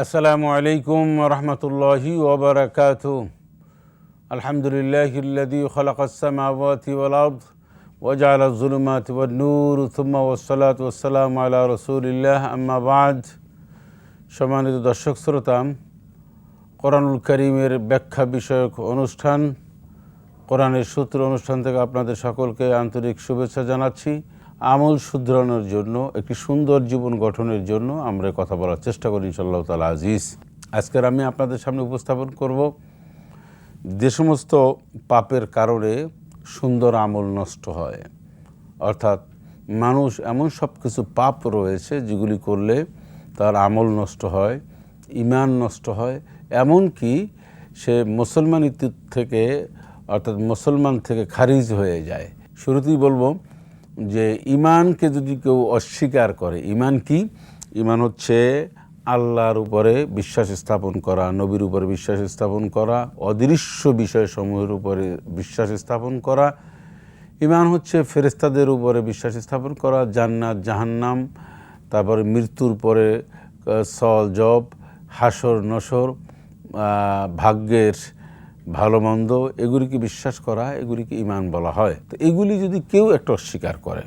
السلام عليكم ورحمة الله وبركاته الحمد لله الذي خلق السماوات والأرض وجعل الظلمات والنور ثم والصلاة والسلام على رسول الله أما بعد সম্মানিত দর্শক শ্রোতা কোরআনুল করিমের ব্যাখ্যা বিষয়ক অনুষ্ঠান কোরআনের সূত্র অনুষ্ঠান থেকে আপনাদের সকলকে আন্তরিক শুভেচ্ছা জানাচ্ছি আমল শুধরানোর জন্য, একটি সুন্দর জীবন গঠনের জন্য আমরা কথা বলার চেষ্টা করি ইনশাল্লাহ তালা আজিজ। আজকের আমি আপনাদের সামনে উপস্থাপন করব যে সমস্ত পাপের কারণে সুন্দর আমল নষ্ট হয়। অর্থাৎ মানুষ এমন সব কিছু পাপ রয়েছে যেগুলি করলে তার আমল নষ্ট হয় ইমান নষ্ট হয়, এমনকি সে মুসলমানিত্ব থেকে, অর্থাৎ মুসলমান থেকে খারিজ হয়ে যায়। শুরুতেই বলব যে ইমানকে যদি কেউ অস্বীকার করে ইমান কি? ইমান হচ্ছে আল্লাহর উপরে বিশ্বাস স্থাপন করা, নবীর উপরে বিশ্বাস স্থাপন করা, অদৃশ্য বিষয়সমূহের উপরে বিশ্বাস স্থাপন করা। ইমান হচ্ছে ফেরেস্তাদের উপরে বিশ্বাস স্থাপন করা, জান্নাত, জাহান্নাম, তারপরে মৃত্যুর পরে সল জব হাসর নসর ভাগ্যের ভালো মন্দ, এগুলিকে বিশ্বাস করা, এগুলিকে ইমান বলা হয়। তো এগুলি যদি কেউ একটা অস্বীকার করে,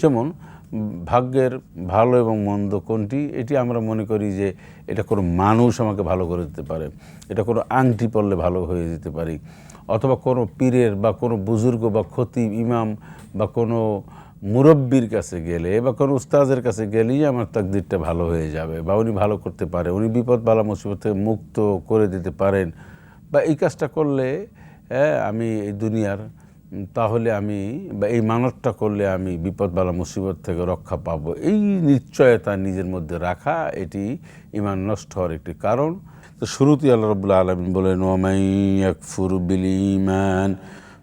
যেমন ভাগ্যের ভালো এবং মন্দ কোনটি? এটি আমরা মনে করি যে এটা কোনো মানুষ আমাকে ভালো করে দিতে পারে, এটা কোনো আংটি পড়লে ভালো হয়ে যেতে পারি, অথবা কোনো পীরের বা কোনো বুজুর্গ বা খতিব, ইমাম বা কোনো মুরব্বীর কাছে গেলে বা কোনো উস্তাদের কাছে গেলেই আমার তাকদিরটা ভালো হয়ে যাবে বা উনি ভালো করতে পারে, উনি বিপদ বালা মুসিবত থেকে মুক্ত করে দিতে পারেন। বা এই কাজটা করলে হ্যাঁ, আমি এই দুনিয়ার উম, তাহলে আমি বা এই মানতটা করলে আমি বিপদ বালা মুসিবত থেকে রক্ষা পাবো এই নিশ্চয়তা নিজের মধ্যে রাখা এটি ইমান নষ্ট হওয়ার একটি কারণ তো শুরুতেই আল্লাহ রবুল্লা আলমিন বলেন ওমাই ইয়াকফুর বিল ইমান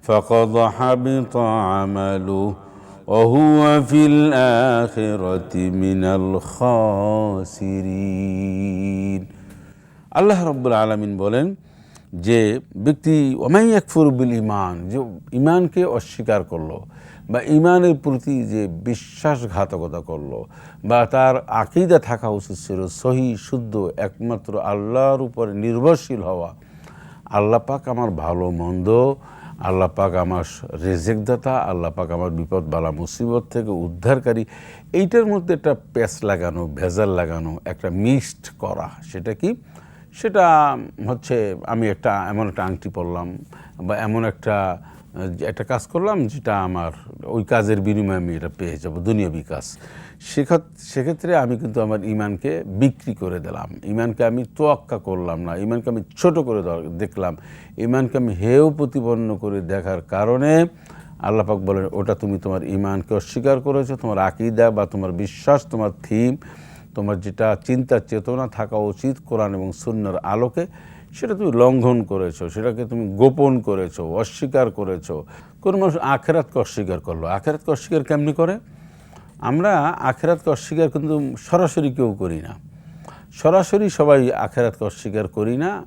فقد حبط عمله وهو في الآخرة من الخاسرين আল্লাহ রব্বুল আলমিন বলেন যে ব্যক্তি ওমাই একফুর বিল ইমান যে ইমানকে অস্বীকার করল বা ইমানের প্রতি যে বিশ্বাসঘাতকতা করল বা তার আকিদা থাকা উচিত ছিল সহি, শুদ্ধ, একমাত্র আল্লাহর উপরে নির্ভরশীল হওয়া। আল্লাহ পাক আমার ভালো, মন্দ, আল্লাহ পাক আমার রেজেক দাতা আল্লাহ পাক আমার বিপদ বালা মুসিবত থেকে উদ্ধারকারী। এইটার মধ্যে একটা প্যাচ লাগানো, ভেজাল লাগানো, একটা মিক্সড করা, সেটা কি? সেটা হচ্ছে আমি একটা এমন একটা আংটি পরলাম বা এমন একটা একটা কাজ করলাম যেটা আমার, ওই কাজের বিনিময়ে আমি এটা পেয়ে যাব, দুনিয়াবি কাজ। সেক্ষেত্রে আমি কিন্তু আমার ইমানকে বিক্রি করে দিলাম। ইমানকে আমি তোয়াক্কা করলাম না, ইমানকে আমি ছোট করে দেখলাম। ইমানকে আমি হেয় প্রতিপন্ন করে দেখার কারণে আল্লাপাক বলেন, ওটা তুমি তোমার ইমানকে অস্বীকার করেছ, তোমার আকিদা বা তোমার বিশ্বাস, তোমার থিম তোমার যেটা চিন্তা চেতনা থাকা উচিত কোরআন এবং সুন্নার আলোকে, সেটা তুমি লঙ্ঘন করেছ, সেটাকে তুমি গোপন করেছ, অস্বীকার করেছ। কোনো মানুষ আখেরাতকে অস্বীকার করল। আখেরাতকে অস্বীকার কেমনি করে? আমরা আখেরাতকে অস্বীকার কিন্তু সরাসরি কেউ করি না। সরাসরি সবাই আখেরাতকে অস্বীকার করি না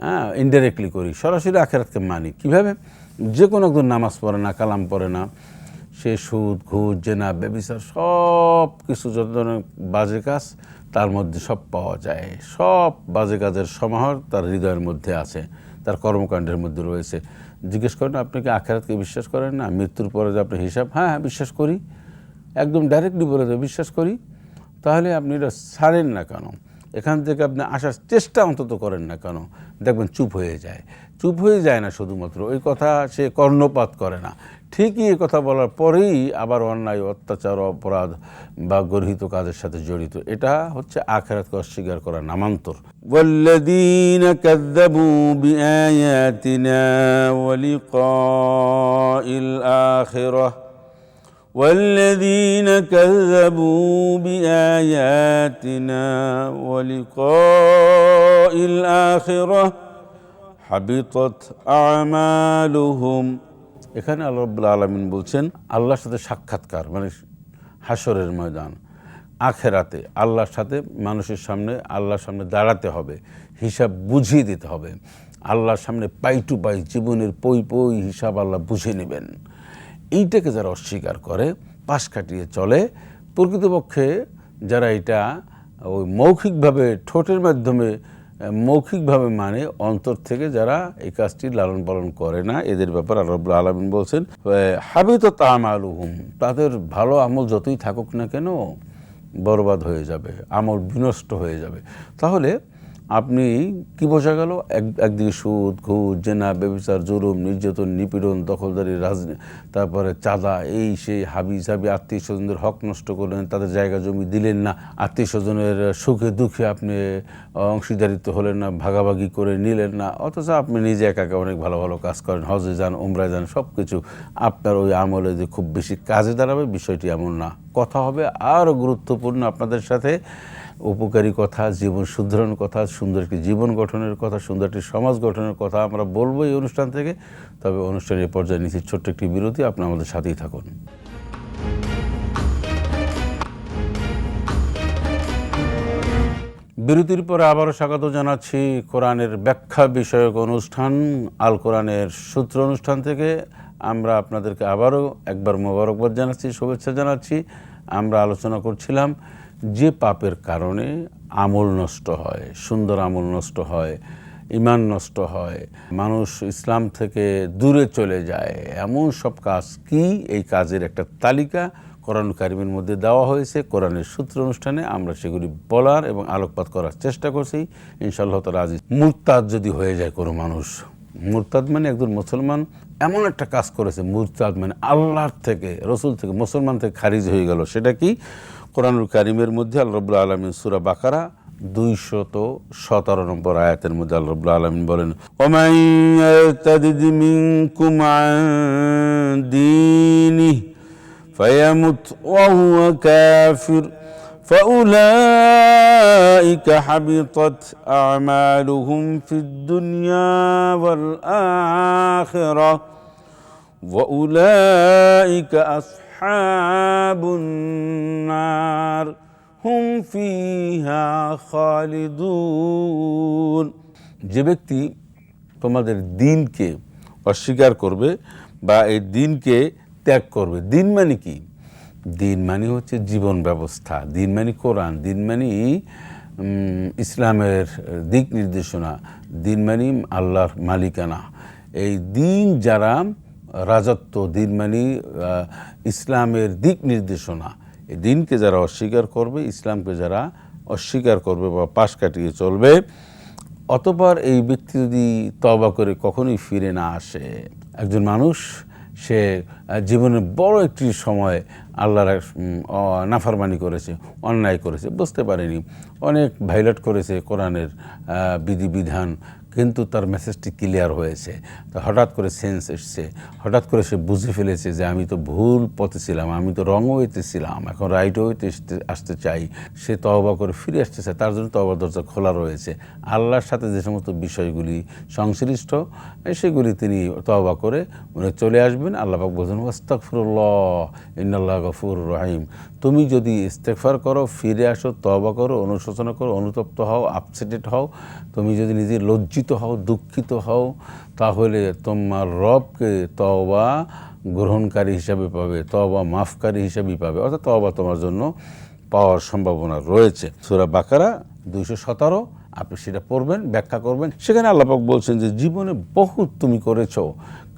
হ্যাঁ ইনডাইরেক্টলি করি। সরাসরি আখেরাতকে মানি। কীভাবে? যে কোনো একজন নামাজ পড়ে না, কালাম পড়ে না। সে সুদ, ঘুষ, জেনা ব্যবিচার সব কিছু যত ধরনের বাজে কাজ, তার মধ্যে সব পাওয়া যায়। সব বাজে কাজের সমাহার তার হৃদয়ের মধ্যে আছে, তার কর্মকাণ্ডের মধ্যে রয়েছে। জিজ্ঞেস করেন, আপনি কি আখেরাতকে বিশ্বাস করেন না? মৃত্যুর পরে যে আপনি হিসাব? হ্যাঁ হ্যাঁ বিশ্বাস করি। একদম ডাইরেক্টলি বলে দেবে বিশ্বাস করি। তাহলে আপনি এটা ছাড়েন না কেন? এখান থেকে আপনি আসার চেষ্টা অন্তত করেন না কেন দেখবেন চুপ হয়ে যায় চুপ হয়ে যায় না শুধুমাত্র ওই কথা সে কর্ণপাত করে না ঠিকই এ কথা বলার পরেই আবার অন্যায় অত্যাচার অপরাধ বা গর্হিত কাজের সাথে জড়িত এটা হচ্ছে আখেরাতকে অস্বীকার করা নামান্তর والذين كذبوا بآياتنا ولقاء الآخرة والذين كذبوا بآياتنا ولقاء الآخرة حبطت أعمالهم এখানে আল্লাহ রব্বুল আলমিন বলছেন আল্লাহর সাথে সাক্ষাৎকার মানে হাসরের ময়দান আখেরাতে আল্লাহর সাথে মানুষের সামনে আল্লাহর সামনে দাঁড়াতে হবে হিসাব বুঝিয়ে দিতে হবে আল্লাহর সামনে পাই টু পাই জীবনের পই পই হিসাব আল্লাহ বুঝে নেবেন এইটাকে যারা অস্বীকার করে, পাশ কাটিয়ে চলে, প্রকৃতপক্ষে যারা এটা ওই মৌখিকভাবে, ঠোঁটের মাধ্যমে, মৌখিকভাবে মানে অন্তর থেকে যারা এই কাজটি লালন পালন করে না, এদের ব্যাপারে আল্লাহ আলমিন বলছেন হাবিত তাম আলুহুম তাদের ভালো আমল যতই থাকুক না কেন, বরবাদ হয়ে যাবে, আমল বিনষ্ট হয়ে যাবে। তাহলে আপনি কি বোঝা গেল? এক, একদিকে সুদ, ঘুষ, জেনা, ব্যবচার, জুলুম, নির্যাতন, নিপীড়ন, দখলদারি, রাজনীতি, তারপরে চাঁদা, এই সেই হাবি সাবি আত্মীয় স্বজনদের হক নষ্ট করলেন, তাদের জায়গা জমি দিলেন না, আত্মীয় স্বজনের সুখে দুঃখে আপনি অংশীদারিত্ব হলেন না, ভাগাভাগি করে নিলেন না, অথচ আপনি নিজে একা একা অনেক ভালো ভালো কাজ করেন, হজে যান, উমরায় যান সব কিছু আপনার ওই আমলে যে খুব বেশি কাজে দাঁড়াবে, বিষয়টি এমন না। কথা হবে আরও গুরুত্বপূর্ণ আপনাদের সাথে। উপকারী কথা, জীবন শুধরানোর কথা, সুন্দর একটি জীবন গঠনের কথা, সুন্দর একটি সমাজ গঠনের কথা আমরা বলব এই অনুষ্ঠান থেকে। তবে অনুষ্ঠানের পর্যায়ে নিচ্ছি ছোট্ট একটি বিরতি, আপনি আমাদের সাথেই থাকুন। বিরতির পরে আবারও স্বাগত জানাচ্ছি কোরআনের ব্যাখ্যা বিষয়ক অনুষ্ঠান, আল কোরআনের সূত্র অনুষ্ঠান থেকে। আমরা আপনাদেরকে আবারও একবার মোবারকবাদ জানাচ্ছি, শুভেচ্ছা জানাচ্ছি। আমরা আলোচনা করছিলাম যে পাপের কারণে আমল নষ্ট হয়, সুন্দর আমল নষ্ট হয় ইমান নষ্ট হয়, মানুষ ইসলাম থেকে দূরে চলে যায়। এমন সব কাজ কি এই কাজের একটা তালিকা কোরআন কারিমের মধ্যে দেওয়া হয়েছে? কোরআনের সূত্র অনুষ্ঠানে আমরা সেগুলি বলার এবং আলোকপাত করার চেষ্টা করছি। ইনশাআল্লাহ তালা আজিজ মুরতাদ যদি হয়ে যায় কোনো মানুষ। মুরতাদ মানে একজন মুসলমান এমন একটা কাজ করেছে মুরতাদ মানে আল্লাহর থেকে রসুল থেকে মুসলমান থেকে খারিজ হয়ে গেল সেটা কি কোরআনুল কারিমের মধ্যে আল্লাহ রবুল্লা আলমিন সুরা বাকারা দুইশত সতেরো নম্বর আয়াতের মধ্যে আল্লাহ রবুল্লা আলমিন বলেন ওমাই মিনকুম আন দীনিহি فيمت وهو كافر فأولئك حبطت أعمالهم في الدنيا والآخرة وأولئك أصحاب النار هم فيها خالدون যে ব্যক্তি তোমাদের দিনকে অস্বীকার করবে বা এই দিনকে ত্যাগ করবে দিন মানে কি দিন মানে হচ্ছে জীবন ব্যবস্থা, দিন মানে কোরআন, দিন মানে ইসলামের দিক নির্দেশনা, দিন মানে আল্লাহর মালিকানা। এই দিন যারা রাজত্ব, দিন মানে ইসলামের দিক নির্দেশনা, এই দিনকে যারা অস্বীকার করবে, ইসলামকে যারা অস্বীকার করবে বা পাশ কাটিয়ে চলবে, অতপর এই ব্যক্তি যদি তবা করে কখনোই ফিরে না আসে। একজন মানুষ সে জীবনের বড় একটি সময় আল্লাহর নাফারমানি করেছে, অন্যায় করেছে, বুঝতে পারেনি। অনেক ভাইলেট করেছে কোরআনের বিধিবিধান কিন্তু তার মেসেজটি ক্লিয়ার হয়েছে। হঠাৎ করে সেন্স এসছে। হঠাৎ করে সে বুঝে ফেলেছে যে আমি তো ভুল পথে ছিলাম, আমি তো রং হইতে ছিলাম, এখন রাইট হইতে আসতে- চাই। সে তহবা করে ফিরে আসতে চায় তার জন্য তওবার দরজা খোলা রয়েছে। আল্লাহর সাথে যে সমস্ত বিষয়গুলি সংশ্লিষ্ট, সেগুলি তিনি তহবা করে চলে আসবেন। আল্লাহ পাক বলছেন, ওয়াস্তাগফিরুল্লাহ, ইন্নাল্লাহ গফুর রহিম। তুমি যদি ইস্তেগফার করো, ফিরে আসো, তওবা করো, অনুশোচনা করো, অনুতপ্ত হও আপসেটেড হও, তুমি যদি নিজে লজ্জিত হও, দুঃখিত হও, তাহলে তোমার রবকে তওবা গ্রহণকারী হিসাবে পাবে, তওবা মাফকারী হিসাবেই পাবে। অর্থাৎ তওবা তোমার জন্য পাওয়ার সম্ভাবনা রয়েছে। সুরা বাকারা দুইশো সতেরো, আপনি সেটা পড়বেন, ব্যাখ্যা করবেন। সেখানে আল্লাপাক বলছেন যে, জীবনে বহুত তুমি করেছ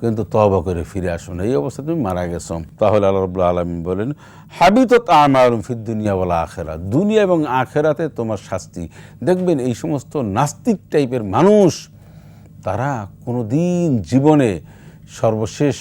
কিন্তু তবা করে ফিরে আসো না। এই অবস্থা তুমি মারা গেছো। তাহলে আল্লাহ রবুল্লা আলমী বলেন হাবিত আমার ফির দুনিয়া বলা আখেরা দুনিয়া এবং আখেরাতে তোমার শাস্তি। দেখবেন এই সমস্ত নাস্তিক টাইপের মানুষ, তারা কোনো দিন জীবনে সর্বশেষ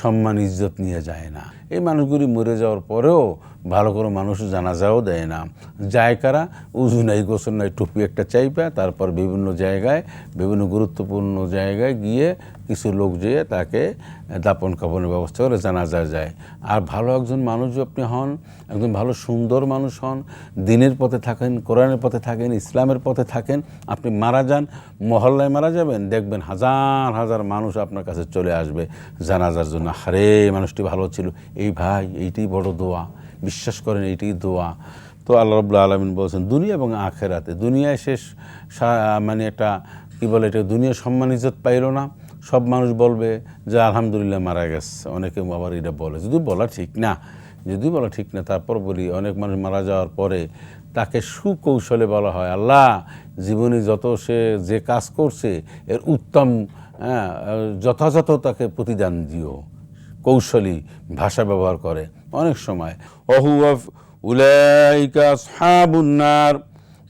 সম্মান, ইজ্জত নিয়ে যায় না। এই মানুষগুলি মরে যাওয়ার পরেও ভালো করে মানুষ জানাজাও দেয় না। যায় কারা? উজু নাই, গোসল নাই, টুপি একটা চাইপা, তারপর বিভিন্ন জায়গায়, বিভিন্ন গুরুত্বপূর্ণ জায়গায় গিয়ে কিছু লোক যেয়ে তাকে দাপন কাপনের ব্যবস্থা করে জানাজা যায়। আর ভালো একজন মানুষ আপনি হন, একজন ভালো সুন্দর মানুষ হন, দিনের পথে থাকেন, কোরআনের পথে থাকেন, ইসলামের পথে থাকেন, আপনি মারা যান, মহল্লায় মারা যাবেন, দেখবেন হাজার হাজার মানুষ আপনার কাছে চলে আসবে জানাজার জন্য। হারে মানুষটি ভালো ছিল। এই ভাই, এইটি বড় দোয়া। বিশ্বাস করেন এইটি দোয়া। তো আল্লাহ রবুল্লা আলমিন বলছেন দুনিয়া এবং আখেরাতে। দুনিয়ায় শেষ মানে একটা কী বলে এটা দুনিয়া সম্মান ইজ্জত পাইল না। সব মানুষ বলবে যে আলহামদুলিল্লাহ মারা গেছে। অনেকে আবার এটা বলে। যদি বলা ঠিক না যদি বলা ঠিক না তারপর বলি অনেক মানুষ মারা যাওয়ার পরে তাকে সুকৌশলে বলা হয় আল্লাহ জীবনে যত সে যে কাজ করছে এর উত্তম হ্যাঁ, যথাযথ তাকে প্রতিদান দিও। কৌশলী ভাষা ব্যবহার করে। অনেক সময় অহুয়াফ উলাইকা আসহাবুন্নার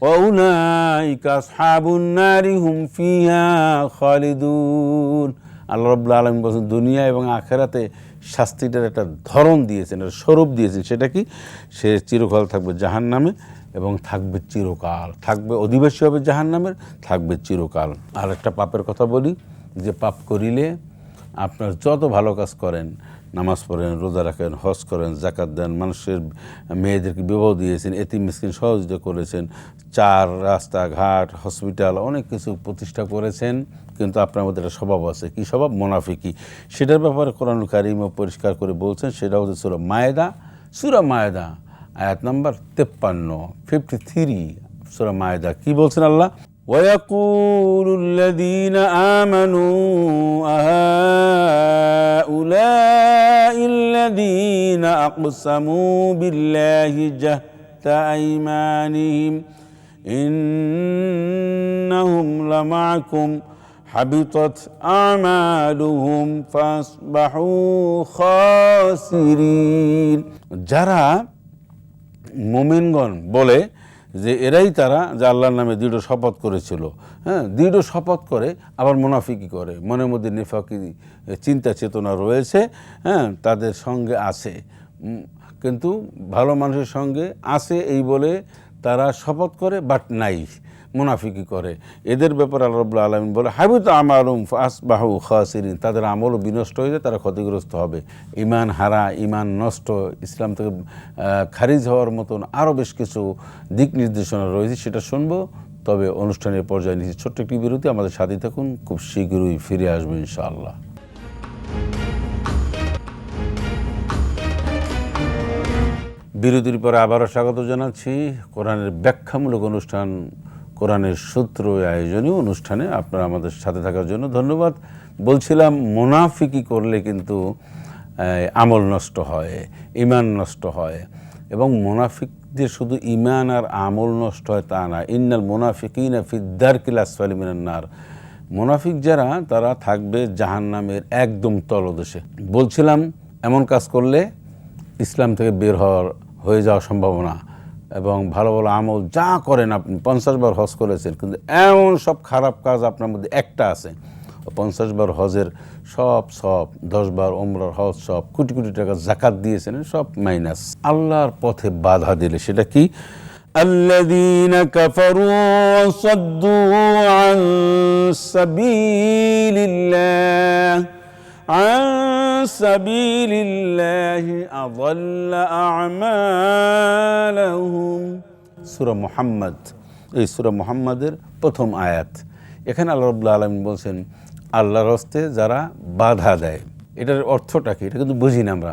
وأولئك أصحاب النار هم فيها خالدون আল্লাহ রব্লা আলম বলছেন দুনিয়া এবং আখেরাতে শাস্তিটার একটা ধরন দিয়েছেন একটা স্বরূপ দিয়েছেন সেটা কি সে চিরকাল থাকবে জাহান নামে এবং থাকবে চিরকাল থাকবে অধিবাসী হবে জাহান নামের থাকবে চিরকাল আর একটা পাপের কথা বলি যে পাপ করিলে আপনার যত ভালো কাজ করেন নামাজ পড়েন, রোজা রাখেন, হজ করেন জাকাত দেন, মানুষের মেয়েদেরকে বিবাহ দিয়েছেন, এতিম মিসকিন সহযোগিতা করেছেন, চার রাস্তাঘাট হসপিটাল, অনেক কিছু প্রতিষ্ঠা করেছেন, কিন্তু আপনার মধ্যে একটা স্বভাব আছে। কী স্বভাব? মোনাফিকি। সেটার ব্যাপারে কোরআন কারিমও পরিষ্কার করে বলছেন, সেটা হচ্ছে সুরা মায়েদা। সুরা মায়েদা, আয়াত নাম্বার তেপ্পান্ন ফিফটি থ্রি সুরা মায়েদা। কী বলছেন আল্লাহ? ويقول الذين آمنوا أهؤلاء الذين أقسموا بالله جهت أيمانهم إنهم لمعكم حبطت أعمالهم فأصبحوا خاسرين جرى مؤمنون بولي যে এরাই তারা যে আল্লাহর নামে দৃঢ় শপথ করেছিল। হ্যাঁ দৃঢ় শপথ করে আবার মুনাফিকি করে। মনের মধ্যে নেফাকি, চিন্তা চেতনা রয়েছে হ্যাঁ তাদের সঙ্গে আছে। কিন্তু ভালো মানুষের সঙ্গে আছে এই বলে তারা শপথ করে বাট নাই। মুনাফিকি করে। এদের ব্যাপারে আল্লাহ আলমিন বলে, হাবিত আমালুম ফাস বাহু খাসিরিন। তাদের আমলও বিনষ্ট হয়ে যায়, তারা ক্ষতিগ্রস্ত হবে। ইমান হারা ইমান নষ্ট, ইসলাম থেকে খারিজ হওয়ার মতন আরও বেশ কিছু দিক নির্দেশনা রয়েছে, সেটা শুনব। তবে অনুষ্ঠানের পর্যায়ে নিচে ছোট্ট একটি বিরতি, আমাদের সাথে থাকুন, খুব শীঘ্রই ফিরে আসব ইনশাআল্লাহ। বিরতির পরে আবারও স্বাগত জানাচ্ছি। কোরআনের ব্যাখ্যামূলক অনুষ্ঠান কোরআনের সূত্র আয়োজনীয় অনুষ্ঠানে আপনারা আমাদের সাথে থাকার জন্য ধন্যবাদ। বলছিলাম, মোনাফিকি করলে কিন্তু আমল নষ্ট হয় ইমান নষ্ট হয় এবং মোনাফিকদের শুধু ইমান আর আমল নষ্ট হয় তা না। ইন্নাল মোনাফিকিনা ফিদ্দার কিলাস ফালিমিনান্নার মোনাফিক যারা, তারা থাকবে জাহান্নামের একদম তলদেশে। বলছিলাম, এমন কাজ করলে ইসলাম থেকে বের হওয়ার, হয়ে যাওয়ার সম্ভাবনা। এবং ভালো ভালো আমল যা করেন আপনি পঞ্চাশ বার হজ করেছেন কিন্তু এমন সব খারাপ কাজ আপনার মধ্যে একটা আছে পঞ্চাশ বার হজের সব সব দশ বার ওমরার হজ সব কোটি কোটি টাকা জাকাত দিয়েছেন সব মাইনাস আল্লাহর পথে বাধা দিলে সেটা কি الذين كفروا وصدوا عن سبيل الله عن سبيل الله أضل أعمالهم সূরা মুহাম্মদ এই সূরা মুহাম্মাদের প্রথম আয়াত এখানে আল্লাহ রাব্বুল আলামিন বলছেন আল্লাহর হস্তে যারা বাধা দেয় এটার অর্থটা কি এটা কিন্তু বুঝি না আমরা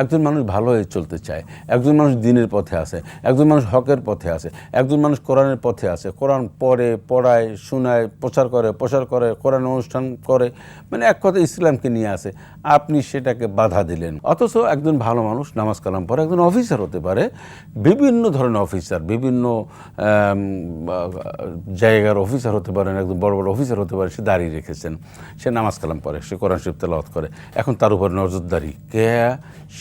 একজন মানুষ ভালো হয়ে চলতে চায়, একজন মানুষ দিনের পথে আছে, একজন মানুষ হকের পথে আছে, একজন মানুষ কোরআনের পথে আছে, কোরআন পড়ে, পড়ায়, শোনায়, প্রচার করে প্রচার করে, কোরআন অনুষ্ঠান করে মানে এক কথা ইসলামকে নিয়ে আসে আপনি সেটাকে বাধা দিলেন। অথচ একজন ভালো মানুষ নামাজ কালাম পরে একজন অফিসার হতে পারে, বিভিন্ন ধরনের অফিসার, বিভিন্ন জায়গার অফিসার হতে পারেন একদম বড় বড় অফিসার হতে পারে, সে দাঁড়িয়ে রেখেছেন, সে নামাজ কালাম পড়ে, সে কোরআন শরীফ তেলাওয়াত করে, এখন তার উপর নজরদারি, কে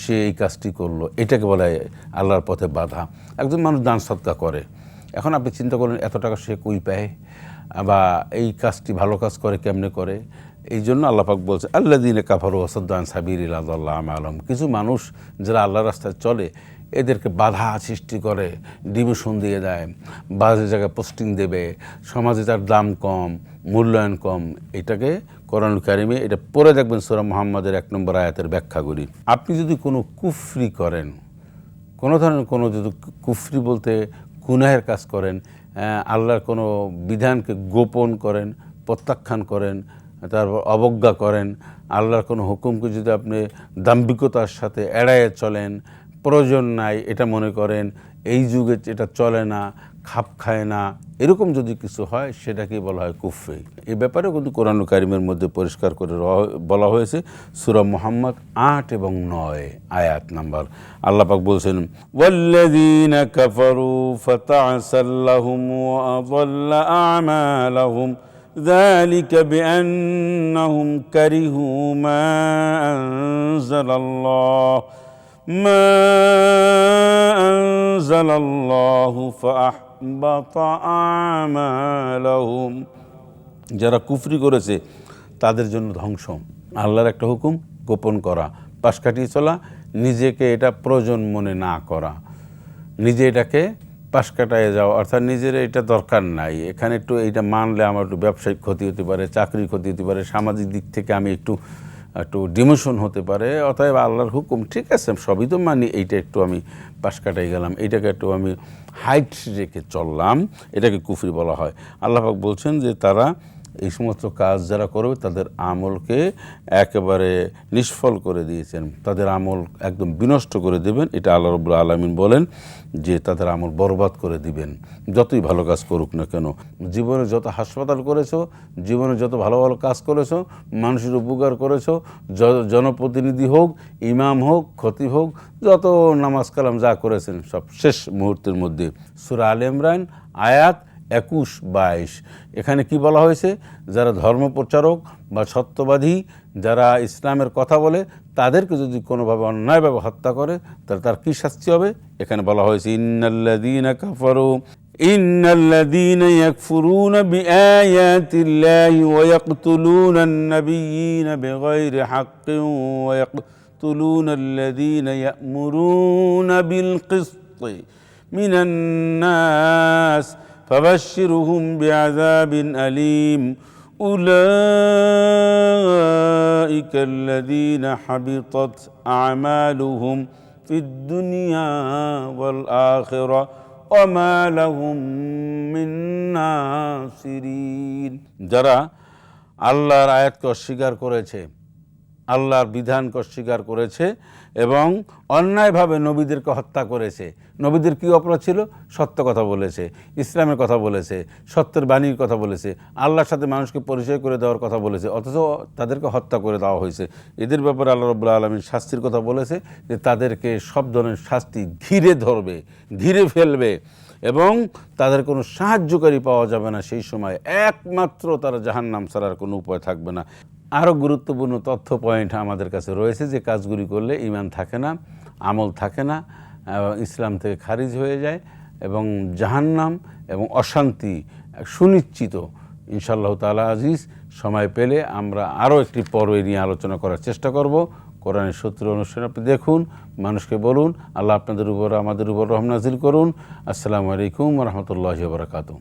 সে এই কাজটি করল। এটাকে বলা হয় আল্লাহর পথে বাধা। একজন মানুষ দান সৎকা করে। এখন আপনি চিন্তা করেন, এত টাকা সে কই পায়? বা এই কাজটি ভালো কাজ করে, কেমনে করে? এই জন্য আল্লাপাক বলছে আল্লাহ দিনে কাফারু ওসদ্দান সাবির আল্লাহ আলম কিছু মানুষ যারা আল্লাহ রাস্তায় চলে, এদেরকে বাধা সৃষ্টি করে, ডিভিশন দিয়ে দেয়, বাজে জায়গায় পোস্টিং দেবে, সমাজে তার দাম কম, মূল্যায়ন কম, এটাকে কোরআন কারিমে এটা পরে দেখবেন সুরা মোহাম্মদের এক নম্বর আয়াতের ব্যাখ্যাগুলি। আপনি যদি কোনো কুফরি করেন, কোনো ধরনের কোনো যদি কুফরি বলতে গুনাহের কাজ করেন আল্লাহর কোনো বিধানকে গোপন করেন, প্রত্যাখ্যান করেন, তারপর অবজ্ঞা করেন, আল্লাহর কোনো হুকুমকে যদি আপনি দাম্ভিকতার সাথে এড়াইয়ে চলেন, প্রয়োজন নাই এটা মনে করেন, এই যুগে এটা চলে না খাপ খায় না এরকম যদি কিছু হয় সেটাকেই বলা হয় কুফরি এই ব্যাপারেও কিন্তু কোরআন কারিমের মধ্যে পরিষ্কার করে র- বলা হয়েছে সুরা মোহাম্মদ আট এবং নয় আয়াত নাম্বার আল্লাপাক বলছেন ওয়াল্লাযীন কাফারু ফাতা'সাল্লাহুম ওয়া আযাল্লা আ'মালাহুম ذلك بأنهم كرهوا ما أنزل الله ما أنزل الله فأحبط أعمالهم যারা কুফরি করেছে, তাদের জন্য ধ্বংস আল্লাহর একটা হুকুম, গোপন করা। পাশ কাটিয়ে চলা, নিজেকে এটা প্রয়োজন মনে না করা। নিজে এটাকে পাশ কাটায় যাওয়া, অর্থাৎ নিজের এটা দরকার নাই। এখানে একটু এইটা মানলে আমার একটু ব্যবসায়িক ক্ষতি হতে পারে, চাকরির ক্ষতি হতে পারে। সামাজিক দিক থেকে আমি একটু একটু ডিমোশন হতে পারে, অতএব আল্লাহর হুকুম, ঠিক আছে, সবই তো মানি, এইটা একটু আমি পাশ কাটাই গেলাম, এইটাকে একটু আমি হাইট রেখে চললাম, এটাকে কুফরি বলা হয়। আল্লাহাক বলছেন যে তারা এই সমস্ত কাজ যারা করবে তাদের আমলকে একেবারে নিষ্ফল করে দিয়েছেন। তাদের আমল একদম বিনষ্ট করে দেবেন। এটা আল্লাহ রবুল আলমিন বলেন যে তাদের আমল বরবাদ করে দিবেন। যতই ভালো কাজ করুক না কেন, জীবনে যত হাসপাতাল করেছ, জীবনে যত ভালো ভালো কাজ করেছ, মানুষের উপকার করেছ জনপ্রতিনিধি হোক, ইমাম হোক ক্ষতি হোক, যত নামাজ কালাম যা করেছেন সব শেষ মুহূর্তের মধ্যে। সুরা আল ইমরান, আয়াত একুশ বাইশ এখানে কি বলা হয়েছে যারা ধর্মপ্রচারক বা সত্যবাদী যারা ইসলামের কথা বলে তাদেরকে যদি কোনোভাবে অন্যায়ভাবে হত্যা করে তাহলে তার কী শাস্তি হবে এখানে বলা হয়েছে ইন্নাল্লাদিন কাফারু إن الذين يكفرون بآيات الله ويقتلون النبيين بغير حق ويقتلون الذين يأمرون بالقسط من الناس فبشرهم بعذاب أليم أولئك الذين حبطت أعمالهم في الدنيا والآخرة وما لهم من ناصرين যারা আল্লাহর আয়াতকে অস্বীকার করেছে আল্লাহর বিধানকে অস্বীকার করেছে এবং অন্যায়ভাবে নবীদেরকে হত্যা করেছে। নবীদের কী অপরাধ ছিল? সত্য কথা বলেছে, ইসলামের কথা বলেছে, সত্যের বাণীর কথা বলেছে, আল্লাহর সাথে মানুষকে পরিচয় করে দেওয়ার কথা বলেছে, অথচ তাদেরকে হত্যা করে দেওয়া হয়েছে। এদের ব্যাপারে আল্লাহ রবুল্লা আলমীর শাস্তির কথা বলেছে যে তাদেরকে সব ধরনের শাস্তি ঘিরে ধরবে, ঘিরে ফেলবে এবং তাদের কোনো সাহায্যকারী পাওয়া যাবে না। সেই সময় একমাত্র তারা জাহান্নাম ছাড়ার কোনো উপায় থাকবে না। আরও গুরুত্বপূর্ণ তথ্য পয়েন্ট আমাদের কাছে রয়েছে যে কাজগুলি করলে ইমান থাকে না, আমল থাকে না ইসলাম থেকে খারিজ হয়ে যায় এবং জাহান্নাম এবং অশান্তি সুনিশ্চিত। ইনশাআল্লাহ তালা আজিজ, সময় পেলে আমরা আরও একটি পর্ব নিয়ে আলোচনা করার চেষ্টা করব। কোরআনের সূত্র অনুষ্ঠান আপনি দেখুন, মানুষকে বলুন, আল্লাহ আপনাদের উপর, আমাদের উপর রহম নাজিল করুন। আসসালামু আলাইকুম রহমতুল্লাহ বারকাতুহ।